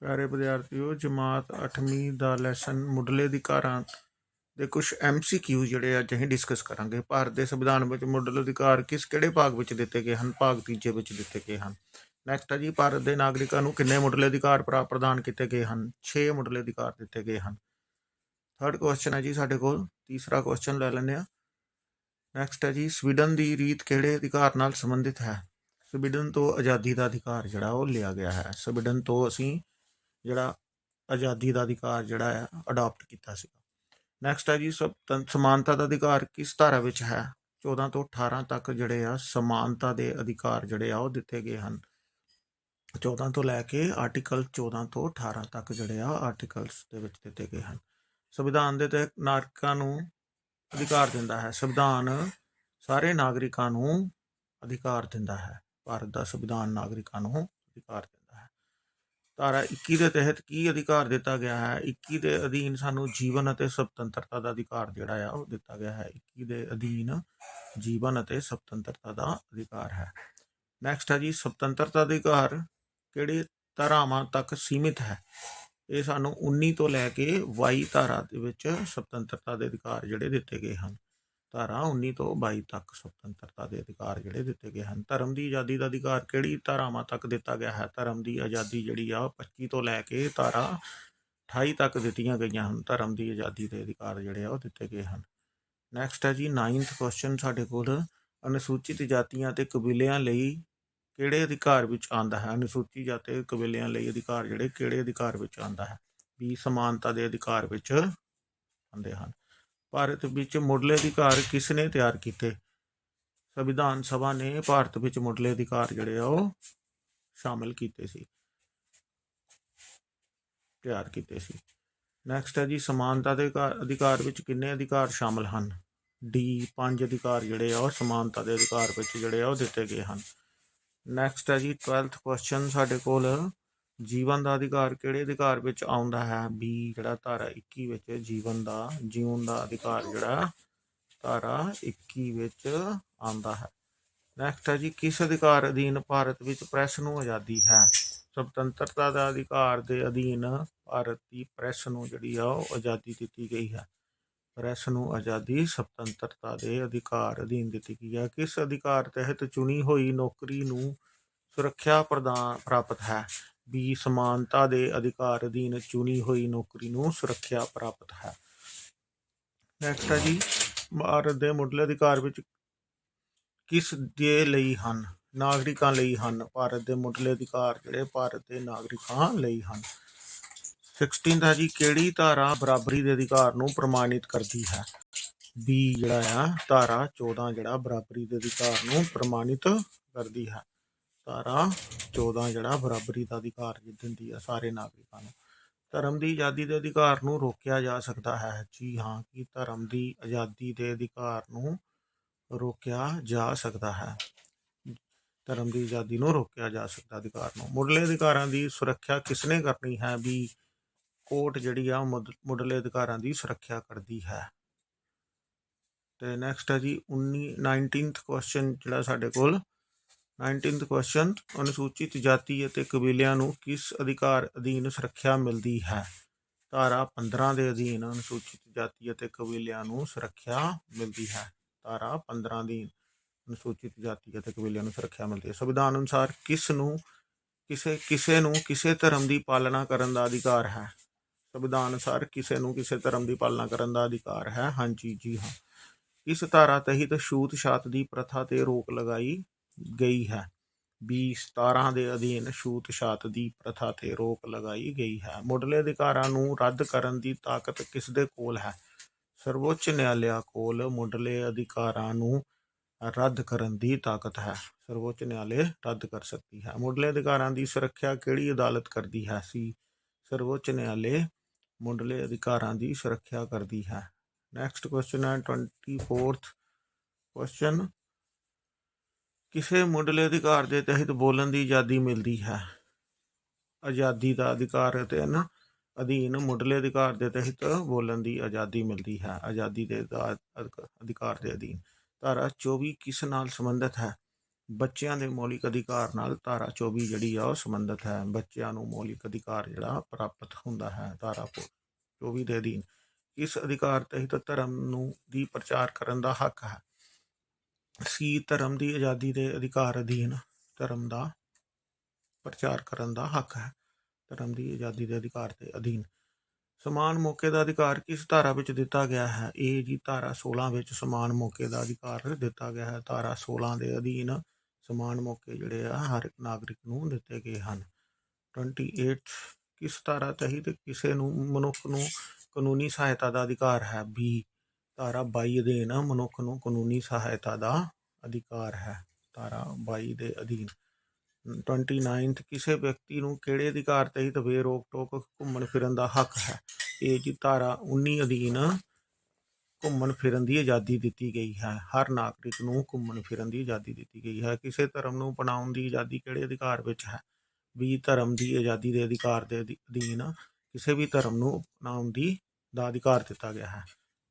ਪਿਆਰੇ ਵਿਦਿਆਰਥੀਓ, ਜਮਾਤ 8ਵੀਂ ਦਾ ਲੈਸਨ ਮੁੱਢਲੇ ਅਧਿਕਾਰਾਂ ਦੇ ਕੁਝ ਐਮਸੀਕਿਊ ਜਿਹੜੇ ਅੱਜ ਅਸੀਂ ਡਿਸਕਸ ਕਰਾਂਗੇ। ਭਾਰਤ ਦੇ ਸੰਵਿਧਾਨ ਵਿੱਚ ਮੁੱਢਲੇ ਅਧਿਕਾਰ ਕਿਸ ਕਿਹੜੇ ਭਾਗ ਵਿੱਚ ਦਿੱਤੇ ਗਏ ਹਨ? ਭਾਗ ਤੀਜੇ ਵਿੱਚ ਦਿੱਤੇ ਗਏ ਹਨ। ਨੈਕਸਟ ਹੈ ਜੀ, ਭਾਰਤ ਦੇ ਨਾਗਰਿਕਾਂ ਨੂੰ ਕਿੰਨੇ ਮੁੱਢਲੇ ਅਧਿਕਾਰ ਪ੍ਰਾ- ਪ੍ਰਦਾਨ ਕੀਤੇ ਗਏ ਹਨ? 6 ਮੁੱਢਲੇ ਅਧਿਕਾਰ ਦਿੱਤੇ ਗਏ ਹਨ। ਥਰਡ ਕੁਐਸਚਨ ਹੈ ਜੀ ਸਾਡੇ ਕੋਲ, ਤੀਸਰਾ ਕੁਐਸਚਨ ਲੈ ਲੈਂਦੇ ਆ ਨੈਕਸਟ ਹੈ ਜੀ, ਸਵੀਡਨ ਦੀ ਰੀਤ ਕਿਹੜੇ ਅਧਿਕਾਰ ਨਾਲ ਸੰਬੰਧਿਤ ਹੈ? ਸਵੀਡਨ ਤੋਂ ਆਜ਼ਾਦੀ ਦਾ ਅਧਿਕਾਰ ਜਿਹੜਾ ਉਹ ਲਿਆ ਗਿਆ ਹੈ। ਸਵੀਡਨ ਤੋਂ ਅਸੀਂ ਜਿਹੜਾ ਆਜ਼ਾਦੀ ਦਾ ਅਧਿਕਾਰ ਜਿਹੜਾ ਹੈ ਅਡਾਪਟ ਕੀਤਾ ਸੀ ਨੈਕਸਟ ਹੈ ਜੀ ਸਭ ਸਮਾਨਤਾ ਦਾ ਅਧਿਕਾਰ ਕਿਸ ਧਾਰਾ ਵਿੱਚ ਹੈ? 14 ਤੋਂ 18 ਤੱਕ ਜਿਹੜੇ ਆ, ਸਮਾਨਤਾ ਦੇ ਅਧਿਕਾਰ ਜਿਹੜੇ ਆ, ਉਹ ਦਿੱਤੇ ਗਏ ਹਨ। 14 ਤੋਂ ਲੈ ਕੇ ਆਰਟੀਕਲ 14 ਤੋਂ 18 ਤੱਕ ਜਿਹੜੇ ਆ ਆਰਟੀਕਲਸ ਦੇ ਵਿੱਚ ਦਿੱਤੇ ਗਏ ਹਨ। ਸੰਵਿਧਾਨ ਦੇ ਤਹਿਤ ਨਾਗਰਿਕਾਂ ਨੂੰ ਅਧਿਕਾਰ ਦਿੰਦਾ ਹੈ। ਸੰਵਿਧਾਨ ਸਾਰੇ ਨਾਗਰਿਕਾਂ ਨੂੰ ਅਧਿਕਾਰ ਦਿੰਦਾ ਹੈ। ਭਾਰਤ ਦਾ ਸੰਵਿਧਾਨ ਨਾਗਰਿਕਾਂ ਨੂੰ ਅਧਿਕਾਰ ਧਾਰਾ 21 ਦੇ ਤਹਿਤ ਕੀ ਅਧਿਕਾਰ ਦਿੱਤਾ ਗਿਆ ਹੈ? 21 ਦੇ ਅਧੀਨ ਸਾਨੂੰ ਜੀਵਨ ਅਤੇ ਸੁਤੰਤਰਤਾ ਦਾ ਅਧਿਕਾਰ ਜਿਹੜਾ ਆ, ਉਹ ਦਿੱਤਾ ਗਿਆ ਹੈ। 21 ਦੇ ਅਧੀਨ ਜੀਵਨ ਅਤੇ ਸੁਤੰਤਰਤਾ ਦਾ ਅਧਿਕਾਰ ਹੈ। ਨੈਕਸਟ ਹੈ ਜੀ ਸੁਤੰਤਰਤਾ ਦਾ ਅਧਿਕਾਰ ਕਿਹੜੇ ਧਾਰਾਵਾਂ ਤੱਕ ਸੀਮਿਤ ਹੈ? ਇਹ ਸਾਨੂੰ 19 ਤੋਂ ਲੈ ਕੇ 22 ਧਾਰਾ ਦੇ ਵਿੱਚ ਸੁਤੰਤਰਤਾ ਦੇ ਅਧਿਕਾਰ ਜਿਹੜੇ ਦਿੱਤੇ ਗਏ ਹਨ। ਧਾਰਾ 19 ਤੋਂ 22 ਤੱਕ ਸੁਤੰਤਰਤਾ ਦੇ ਅਧਿਕਾਰ ਜਿਹੜੇ ਦਿੱਤੇ ਗਏ ਹਨ। ਧਰਮ ਦੀ ਆਜ਼ਾਦੀ ਦਾ ਅਧਿਕਾਰ ਕਿਹੜੀ ਧਾਰਾਵਾਂ ਤੱਕ ਦਿੱਤਾ ਗਿਆ ਹੈ? ਧਰਮ ਦੀ ਆਜ਼ਾਦੀ ਜਿਹੜੀ ਆ ਉਹ 25 ਤੋਂ ਲੈ ਕੇ ਧਾਰਾ 28 ਤੱਕ ਦਿੱਤੀਆਂ ਗਈਆਂ ਹਨ। ਧਰਮ ਦੀ ਆਜ਼ਾਦੀ ਦੇ ਅਧਿਕਾਰ ਜਿਹੜੇ ਆ ਉਹ ਦਿੱਤੇ ਗਏ ਹਨ। ਨੈਕਸਟ ਹੈ ਜੀ 9th ਕੁਐਸਚਨ ਸਾਡੇ ਕੋਲ। ਅਨੁਸੂਚਿਤ ਜਾਤੀਆਂ ਤੇ ਕਬੀਲਿਆਂ ਲਈ ਕਿਹੜੇ ਅਧਿਕਾਰ ਵਿੱਚ ਆਉਂਦਾ ਹੈ? ਅਨੁਸੂਚਿਤ ਜਾਤੀ ਕਬੀਲਿਆਂ ਲਈ ਅਧਿਕਾਰ ਜਿਹੜੇ ਕਿਹੜੇ ਅਧਿਕਾਰ ਵਿੱਚ ਆਉਂਦਾ ਹੈ? ਵੀ ਸਮਾਨਤਾ ਦੇ ਅਧਿਕਾਰ ਵਿੱਚ ਆਉਂਦੇ ਹਨ। ਭਾਰਤ ਵਿੱਚ ਮੁੱਢਲੇ ਅਧਿਕਾਰ ਕਿਸ ਨੇ ਤਿਆਰ ਕੀਤੇ? ਸੰਵਿਧਾਨ ਸਭਾ ਨੇ ਭਾਰਤ ਵਿੱਚ ਮੁੱਢਲੇ ਅਧਿਕਾਰ ਜਿਹੜੇ ਆ ਉਹ ਸ਼ਾਮਲ ਕੀਤੇ ਸੀ। ਤਿਆਰ ਕੀਤੇ ਸੀ। ਨੈਕਸਟ ਹੈ ਜੀ, ਸਮਾਨਤਾ ਦੇ ਅਧਿਕਾਰ- ਅਧਿਕਾਰ ਵਿੱਚ ਕਿੰਨੇ ਅਧਿਕਾਰ ਸ਼ਾਮਲ ਹਨ? ਡੀ ਪੰਜ ਅਧਿਕਾਰ ਜਿਹੜੇ ਆ ਉਹ ਸਮਾਨਤਾ ਦੇ ਅਧਿਕਾਰ ਵਿੱਚ ਜਿਹੜੇ ਆ ਉਹ ਦਿੱਤੇ ਗਏ ਹਨ। ਨੈਕਸਟ ਹੈ ਜੀ 12th ਕੁਐਸਚਨ ਸਾਡੇ ਕੋਲ ਜੀਵਨ ਦਾ ਅਧਿਕਾਰ ਕਿਹੜੇ ਅਧਿਕਾਰ ਵਿੱਚ ਆਉਂਦਾ ਹੈ? ਬੀ, ਜਿਹੜਾ ਧਾਰਾ 21 ਵਿੱਚ ਜੀਵਨ ਦਾ ਜਿਉਣ ਦਾ ਅਧਿਕਾਰ ਜਿਹੜਾ ਧਾਰਾ 21 ਵਿੱਚ ਆਉਂਦਾ ਹੈ। ਨੈਕਸਟ ਹੈ ਜੀ, ਕਿਸ ਅਧਿਕਾਰ ਅਧੀਨ ਭਾਰਤ ਵਿੱਚ ਪ੍ਰੈਸ ਨੂੰ ਆਜ਼ਾਦੀ ਹੈ? ਸੁਤੰਤਰਤਾ ਦਾ ਅਧਿਕਾਰ ਦੇ ਅਧੀਨ ਭਾਰਤ ਦੀ ਪ੍ਰੈਸ ਨੂੰ ਜਿਹੜੀ ਆ, ਉਹ ਆਜ਼ਾਦੀ ਦਿੱਤੀ ਗਈ ਹੈ। ਪ੍ਰੈਸ ਨੂੰ ਆਜ਼ਾਦੀ ਸੁਤੰਤਰਤਾ ਦੇ ਅਧਿਕਾਰ ਅਧੀਨ ਦਿੱਤੀ ਗਈ ਹੈ। ਕਿਸ ਅਧਿਕਾਰ ਤਹਿਤ ਚੁਣੀ ਹੋਈ ਨੌਕਰੀ ਨੂੰ ਸੁਰੱਖਿਆ ਪ੍ਰਦਾਨ, ਪ੍ਰਾਪਤ ਹੈ? ਵੀ ਸਮਾਨਤਾ ਦੇ ਅਧਿਕਾਰ ਅਧੀਨ ਚੁਣੀ ਹੋਈ ਨੌਕਰੀ ਨੂੰ ਸੁਰੱਖਿਆ ਪ੍ਰਾਪਤ ਹੈ। ਨੈਕਸਟ ਹੈ ਜੀ, ਭਾਰਤ ਦੇ ਮੁੱਢਲੇ ਅਧਿਕਾਰ ਵਿੱਚ ਕਿਸ ਦੇ ਲਈ ਹਨ? ਨਾਗਰਿਕਾਂ ਲਈ ਹਨ। ਭਾਰਤ ਦੇ ਮੁੱਢਲੇ ਅਧਿਕਾਰ ਜਿਹੜੇ ਭਾਰਤ ਦੇ ਨਾਗਰਿਕਾਂ ਲਈ ਹਨ। 16th ਹੈ ਜੀ, ਕਿਹੜੀ ਧਾਰਾ ਬਰਾਬਰੀ ਦੇ ਅਧਿਕਾਰ ਨੂੰ ਪ੍ਰਮਾਣਿਤ ਕਰਦੀ ਹੈ? ਬੀ ਜਿਹੜਾ ਆ, ਧਾਰਾ 14 ਜਿਹੜਾ ਬਰਾਬਰੀ ਦੇ ਅਧਿਕਾਰ ਨੂੰ ਪ੍ਰਮਾਣਿਤ ਕਰਦੀ ਹੈ। ਧਾਰਾ 14 ਜਿਹੜਾ ਬਰਾਬਰੀ ਦਾ ਅਧਿਕਾਰ ਦਿੰਦੀ ਹੈ ਸਾਰੇ ਨਾਗਰਿਕਾਂ ਨੂੰ। ਧਰਮ ਦੀ ਆਜ਼ਾਦੀ ਦੇ ਅਧਿਕਾਰ ਨੂੰ ਰੋਕਿਆ ਜਾ ਸਕਦਾ ਹੈ। ਜੀ ਹਾਂ, ਕਿ ਧਰਮ ਦੀ ਆਜ਼ਾਦੀ ਦੇ ਅਧਿਕਾਰ ਨੂੰ ਰੋਕਿਆ ਜਾ ਸਕਦਾ ਹੈ? ਧਰਮ ਦੀ ਆਜ਼ਾਦੀ ਨੂੰ ਰੋਕਿਆ ਜਾ ਸਕਦਾ ਅਧਿਕਾਰ ਨੂੰ। ਮੁੱਢਲੇ ਅਧਿਕਾਰਾਂ ਦੀ ਸੁਰੱਖਿਆ ਕਿਸਨੇ ਕਰਨੀ ਹੈ? ਵੀ ਕੋਰਟ ਜਿਹੜੀ ਆ, ਉਹ ਮੁੱਢ- ਮੁੱਢਲੇ ਅਧਿਕਾਰਾਂ ਦੀ ਸੁਰੱਖਿਆ ਕਰਦੀ ਹੈ। ਤੇ ਨੈਕਸਟ ਹੈ ਜੀ 19 19th ਕੁਐਸਚਨ ਜਿਹੜਾ ਸਾਡੇ ਕੋਲ 19th ਕੁਐਸਚਨ ਅਨੁਸੂਚਿਤ ਜਾਤੀ ਅਤੇ ਕਬੀਲਿਆਂ ਨੂੰ ਕਿਸ ਅਧਿਕਾਰ ਅਧੀਨ ਸੁਰੱਖਿਆ ਮਿਲਦੀ ਹੈ? ਧਾਰਾ 15 ਦੇ ਅਧੀਨ ਅਨੁਸੂਚਿਤ ਜਾਤੀ ਅਤੇ ਕਬੀਲਿਆਂ ਨੂੰ ਸੁਰੱਖਿਆ ਮਿਲਦੀ ਹੈ। ਧਾਰਾ 15 ਦੀ ਅਨੁਸੂਚਿਤ ਜਾਤੀ ਅਤੇ ਕਬੀਲਿਆਂ ਨੂੰ ਸੁਰੱਖਿਆ ਮਿਲਦੀ ਹੈ। ਸੰਵਿਧਾਨ ਅਨੁਸਾਰ ਕਿਸ ਨੂੰ, ਕਿਸੇ ਕਿਸੇ ਨੂੰ ਕਿਸੇ ਧਰਮ ਦੀ ਪਾਲਣਾ ਕਰਨ ਦਾ ਅਧਿਕਾਰ ਹੈ? ਸੰਵਿਧਾਨ ਅਨੁਸਾਰ ਕਿਸੇ ਨੂੰ ਕਿਸੇ ਧਰਮ ਦੀ ਪਾਲਣਾ ਕਰਨ ਦਾ ਅਧਿਕਾਰ ਹੈ। ਹਾਂਜੀ, ਜੀ ਹਾਂ। ਇਸ ਧਾਰਾ ਤਹਿਤ ਛੂਤ ਛਾਤ ਦੀ ਪ੍ਰਥਾ ਤੇ ਰੋਕ ਲਗਾਈ ਗਈ ਹੈ। 20 17 ਦੇ ਅਧੀਨ ਛੂਤ ਛਾਤ ਦੀ ਪ੍ਰਥਾ ਤੇ ਰੋਕ ਲਗਾਈ ਗਈ ਹੈ। ਮੁੱਢਲੇ ਅਧਿਕਾਰਾਂ ਨੂੰ ਰੱਦ ਕਰਨ ਦੀ ਤਾਕਤ ਕਿਸ ਦੇ ਕੋਲ ਹੈ? ਸਰਵੋੱਚ ਨਿਆਲਿਆ ਕੋਲ ਮੁੱਢਲੇ ਅਧਿਕਾਰਾਂ ਨੂੰ ਰੱਦ ਕਰਨ ਦੀ ਤਾਕਤ ਹੈ। ਸਰਵੋੱਚ ਨਿਆਲੇ ਰੱਦ ਕਰ ਸਕਦੀ ਹੈ। ਮੁੱਢਲੇ ਅਧਿਕਾਰਾਂ ਦੀ ਸੁਰੱਖਿਆ ਕਿਹੜੀ ਅਦਾਲਤ ਕਰਦੀ ਹੈ? ਸੀ ਸਰਵੋੱਚ ਨਿਆਲੇ ਮੁੱਢਲੇ ਅਧਿਕਾਰਾਂ ਦੀ ਸੁਰੱਖਿਆ ਕਰਦੀ ਹੈ। ਨੈਕਸਟ ਕੁਐਸਚਨ ਹੈ 24th ਕੁਐਸਚਨ ਕਿਸੇ ਮੁੱਢਲੇ ਅਧਿਕਾਰ ਦੇ ਤਹਿਤ ਬੋਲਣ ਦੀ ਆਜ਼ਾਦੀ ਮਿਲਦੀ ਹੈ। ਆਜ਼ਾਦੀ ਦਾ ਅਧਿਕਾਰ ਤੇ ਨਾ ਅਧੀਨ ਮੁੱਢਲੇ ਅਧਿਕਾਰ ਦੇ ਤਹਿਤ ਬੋਲਣ ਦੀ ਆਜ਼ਾਦੀ ਮਿਲਦੀ ਹੈ। ਆਜ਼ਾਦੀ ਦੇ ਅਧਾ- ਅਧਿਕ- ਅਧਿਕਾਰ ਦੇ ਅਧੀਨ ਧਾਰਾ 24 ਕਿਸ ਨਾਲ ਸੰਬੰਧਿਤ ਹੈ? ਬੱਚਿਆਂ ਦੇ ਮੌਲਿਕ ਅਧਿਕਾਰ ਨਾਲ ਧਾਰਾ 24 ਜਿਹੜੀ ਆ ਉਹ ਸੰਬੰਧਿਤ ਹੈ। ਬੱਚਿਆਂ ਨੂੰ ਮੌਲਿਕ ਅਧਿਕਾਰ ਜਿਹੜਾ ਪ੍ਰਾਪਤ ਹੁੰਦਾ ਹੈ ਧਾਰਾ 24 ਦੇ ਅਧੀਨ। ਇਸ ਅਧਿਕਾਰ ਤਹਿਤ ਧਰਮ ਨੂੰ ਦੀ ਪ੍ਰਚਾਰ ਕਰਨ ਦਾ ਹੱਕ ਹੈ। ਸੀ ਧਰਮ ਦੀ ਆਜ਼ਾਦੀ ਦੇ ਅਧਿਕਾਰ ਅਧੀਨ ਧਰਮ ਦਾ ਪ੍ਰਚਾਰ ਕਰਨ ਦਾ ਹੱਕ ਹੈ, ਧਰਮ ਦੀ ਆਜ਼ਾਦੀ ਦੇ ਅਧਿਕਾਰ ਦੇ ਅਧੀਨ। ਸਮਾਨ ਮੌਕੇ ਦਾ ਅਧਿਕਾਰ ਕਿਸ ਧਾਰਾ ਵਿੱਚ ਦਿੱਤਾ ਗਿਆ ਹੈ? ਇਹ ਜੀ ਧਾਰਾ 16 ਵਿੱਚ ਸਮਾਨ ਮੌਕੇ ਦਾ ਅਧਿਕਾਰ ਦਿੱਤਾ ਗਿਆ ਹੈ। ਧਾਰਾ 16 ਦੇ ਅਧੀਨ ਸਮਾਨ ਮੌਕੇ ਜਿਹੜੇ ਆ, ਹਰ ਇੱਕ ਨਾਗਰਿਕ ਨੂੰ ਦਿੱਤੇ ਗਏ ਹਨ। 28 ਕਿਸ ਧਾਰਾ ਤਹਿਤ ਕਿਸੇ ਨੂੰ, ਮਨੁੱਖ ਨੂੰ ਕਾਨੂੰਨੀ ਸਹਾਇਤਾ ਦਾ ਅਧਿਕਾਰ ਹੈ? ਬੀ ਧਾਰਾ 22 ਅਧੀਨ ਮਨੁੱਖ ਨੂੰ ਕਾਨੂੰਨੀ ਸਹਾਇਤਾ ਦਾ ਅਧਿਕਾਰ ਹੈ। ਧਾਰਾ 22 ਦੇ ਅਧੀਨ। 29th ਕਿਸੇ ਵਿਅਕਤੀ ਨੂੰ ਕਿਹੜੇ ਅਧਿਕਾਰ ਤਹਿਤ ਬੇਰੋਕ ਟੋਕ ਘੁੰਮਣ ਫਿਰਨ ਦਾ ਹੱਕ ਹੈ? ਇਹ ਜੀ ਧਾਰਾ 19 ਅਧੀਨ ਘੁੰਮਣ ਫਿਰਨ ਦੀ ਆਜ਼ਾਦੀ ਦਿੱਤੀ ਗਈ ਹੈ। ਹਰ ਨਾਗਰਿਕ ਨੂੰ ਘੁੰਮਣ ਫਿਰਨ ਦੀ ਆਜ਼ਾਦੀ ਦਿੱਤੀ ਗਈ ਹੈ। ਕਿਸੇ ਧਰਮ ਨੂੰ ਅਪਣਾਉਣ ਦੀ ਆਜ਼ਾਦੀ ਕਿਹੜੇ ਅਧਿਕਾਰ ਵਿੱਚ ਹੈ? ਵੀ ਧਰਮ ਦੀ ਆਜ਼ਾਦੀ ਦੇ ਅਧਿਕਾਰ ਦੇ ਅਧੀ- ਅਧੀਨ ਕਿਸੇ ਵੀ ਧਰਮ ਨੂੰ ਅਪਣਾਉਣ ਦੀ ਦਾ ਅਧਿਕਾਰ ਦਿੱਤਾ ਗਿਆ ਹੈ।